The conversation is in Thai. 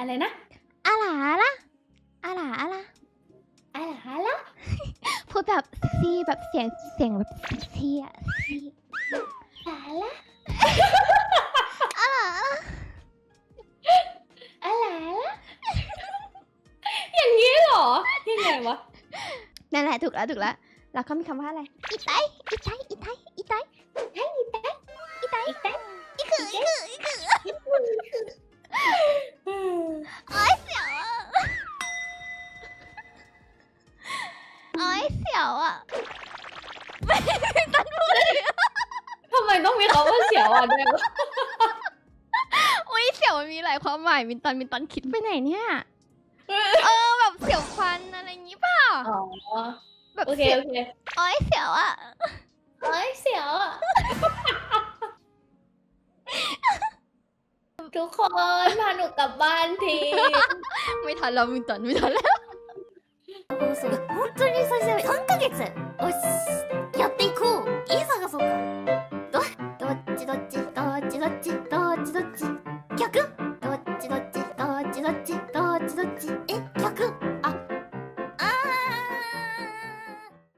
อะไรนะอะหลาละอะหลาอะละอะไรฮะล่ะพูดแบบเซ็กซี่แบบเสียงเสียงแบบเซ็กซี่อะเซ็กซี่อะไรล่ะอะหลาอะละอะไรล่ะอย่างนี้เหรอยังไงวะนั่นแหละถูกแล้วถูกแล้วแล้วก็มีคำว่าอะไรอีไตอีไตอีไต โอ้ยเสียวอะ ทำไมต้องมีคำว่าเสียวอ่ะด้วยวะ โอ้ยเสียวมันมีหลายความหมายมินตันมินตันคิดไปไหนเนี่ยเออแบบเสียวฟันอะไรอย่างงี้ป่ะ อ๋อ แบบ โอเค เสียว โอเค โอ้ยเสียวอะ เอ้ยเสียวอ่ะ ทุกคนพาหนูกลับบ้านที ไม่ทันแล้วมินตันไม่ทันแล้ว 放送本当に最初3ヶ に月よしやっていこう。い家がそうか。どどっちどっちどっちどっちどっちどっち逆？どっちどっちどっちどっちどっちどっちえ？